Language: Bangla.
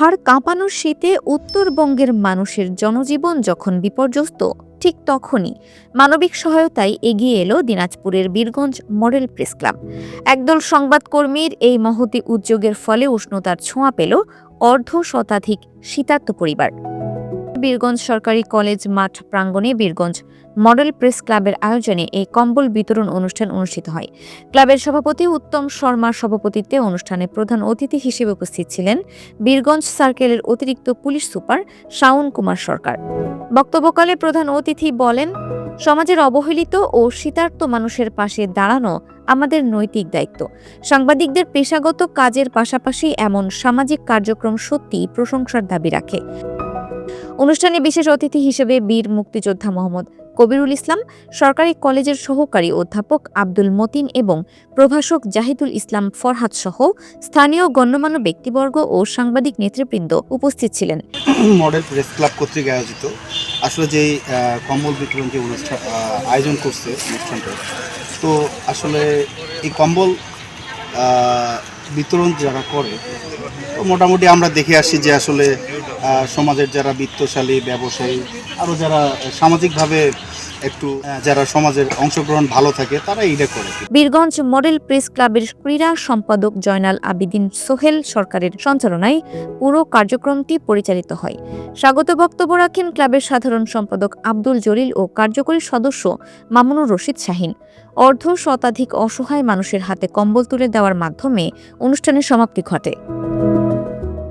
হাড় কাঁপানো শীতে উত্তরবঙ্গের মানুষের জনজীবন যখন বিপর্যস্ত, ঠিক তখনই মানবিক সহায়তায় এগিয়ে এলো দিনাজপুরের বীরগঞ্জ মডেল প্রেস ক্লাব। একদল সংবাদকর্মীর এই মহতি উদ্যোগের ফলে উষ্ণতার ছোঁয়া পেল অর্ধ শতাধিক শীতার্ত পরিবার। বীরগঞ্জ সরকারি কলেজ মাঠ প্রাঙ্গণে বীরগঞ্জ মডেল প্রেস ক্লাবের আয়োজনে এই কম্বল বিতরণ অনুষ্ঠান অনুষ্ঠিত হয়। ক্লাবের সভাপতি উত্তম শর্মার সভাপতিত্বে অনুষ্ঠানে প্রধান অতিথি হিসেবে উপস্থিত ছিলেন বীরগঞ্জ সার্কেলের অতিরিক্ত পুলিশ সুপার শাওন কুমার সরকার। বক্তব্যকালে প্রধান অতিথি বলেন, সমাজের অবহেলিত ও শীতার্ত মানুষের পাশে দাঁড়ানো আমাদের নৈতিক দায়িত্ব। সাংবাদিকদের পেশাগত কাজের পাশাপাশি এমন সামাজিক কার্যক্রম সত্যিই প্রশংসার দাবি রাখে। অনুষ্ঠানে বিশেষ অতিথি হিসেবে বীর মুক্তিযোদ্ধা মোহাম্মদ কবিরুল ইসলাম, সরকারি কলেজের সহকারী অধ্যাপক আব্দুল মতিন এবং প্রভাষক জাহিদুল ইসলাম ফরহাদ সহ স্থানীয় গণ্যমান্য ব্যক্তিবর্গ ও সাংবাদিক নেতৃবৃন্দ উপস্থিত ছিলেন। মডেল প্রেস ক্লাব কর্তৃক আয়োজিত। আসলে যে কম্বল বিতরণ যে অনুষ্ঠান আয়োজন করছে অনুষ্ঠানটা, তো আসলে এই কম্বল বিতরণ যারা করে, তো মোটামুটি আমরা দেখে আসি যে আসলে সমাজের যারা বিত্তশালী, ব্যবসায়ী আরও যারা সামাজিকভাবে একটু যারা সমাজের অংশগ্রহণ ভালো থাকে, তারা এইটা করে। বীরগঞ্জ মডেল প্রেস ক্লাবের ক্রীড়া সম্পাদক জয়নাল আবিদিন সোহেল সরকারের সঞ্চালনায় পুরো কার্যক্রমটি পরিচালিত হয়। স্বাগত বক্তব্য রাখেন ক্লাবের সাধারণ সম্পাদক আব্দুল জলিল ও কার্যকরী সদস্য মামুনুর রশিদ শাহিন। অর্ধ শতাধিক অসহায় মানুষের হাতে কম্বল তুলে দেওয়ার মাধ্যমে অনুষ্ঠানের সমাপ্তি ঘটে।